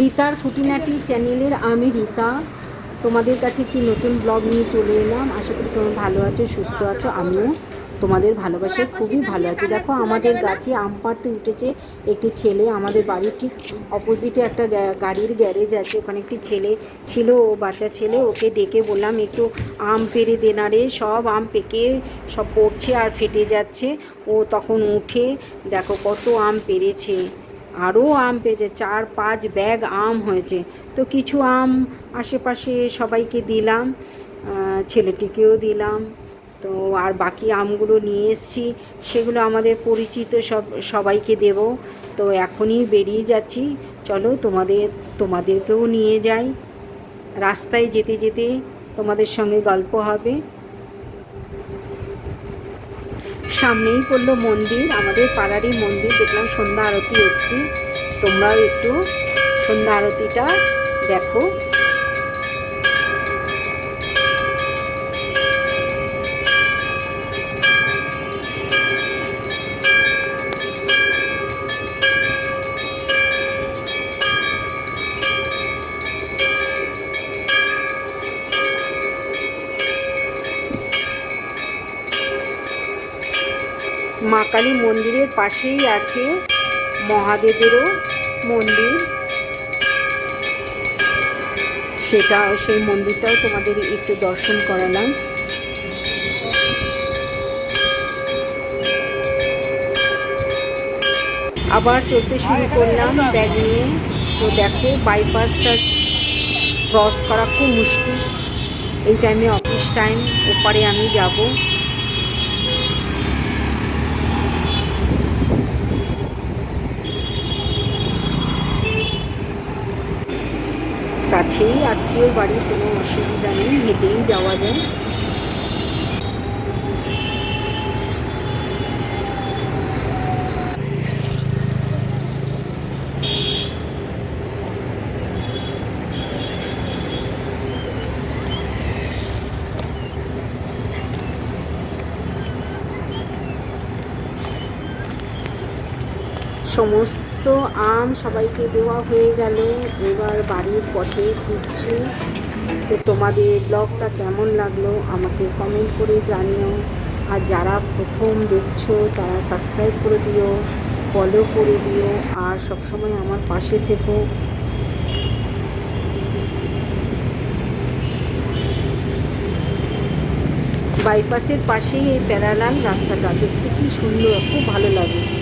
রিতার খুঁটিনাটি চ্যানেলের আমি রীতা। তোমাদের কাছে একটি নতুন ব্লগ নিয়ে চলে এলাম। আশা করি তোমরা ভালো আছো, সুস্থ আছো, আমিও তোমাদের ভালোবাসায় খুবই ভালো আছি। দেখো, আমাদের গাছে আম পাড়তে উঠেছে একটি ছেলে। আমাদের বাড়ির ঠিক অপোজিটে একটা গাড়ির গ্যারেজ আছে। ওখানে একটি ছেলে ছিল, ও বাচ্চা ছেলে। ওকে ডেকে বললাম, একটু আম পেরে দেনারে সব আম পেকে, সব পড়ছে আর ফেটে যাচ্ছে। ও তখন উঠে, দেখো, কত আম পেরেছে আরও আম পেয়েছে, চার, পাঁচ ব্যাগ আম হয়েছে। তো কিছু আম আশেপাশে সবাইকে দিলাম ছেলেটিকেও দিলাম। তো আর বাকি আমগুলো নিয়ে এসেছি, সেগুলো আমাদের পরিচিত সব, সবাইকে দেব। তো এখনই বেরিয়ে যাচ্ছি, চলো তোমাদের, তোমাদেরকেও নিয়ে যাই। রাস্তায় যেতে যেতে তোমাদের সঙ্গে গল্প হবে। সামনেই পড়ল মন্দির, আমাদের পাড়ারই মন্দির। দেখলাম সন্ধ্যা আরতি হচ্ছে। তোমরাও একটু সন্ধ্যা আরতিটা দেখো। মা কালী মন্দিরের পাশেই আছে মহাদেবেরও মন্দির। সেটা, সেই মন্দিরটাও তোমাদের একটু দর্শন করালাম। আবার চলতে শুরু করলাম ব্যাগ নিয়ে। তো দেখো বাইপাসটা ক্রস করা খুব মুশকিল। এই টাইমে অফিস টাইম ওপারে আমি যাব। কাছেই আত্মীয় বাড়ি কোনো অসুবিধা নেই হেঁটেই যাওয়া যায়। সমস্ত আম সবাইকে দেওয়া হয়ে গেল। এবার বাড়ির পথে ফিরছি। তো তোমাদের ব্লগটা কেমন লাগল আমাকে কমেন্ট করে জানিও। আর যারা প্রথম দেখছ, তারা সাবস্ক্রাইব করে দিও ফলো করে দিও, আর সবসময় আমার পাশে থেকো। বাইপাসের পাশেই এই প্যারালাল রাস্তাটা। দেখতে কি সুন্দর, খুব ভালো লাগে।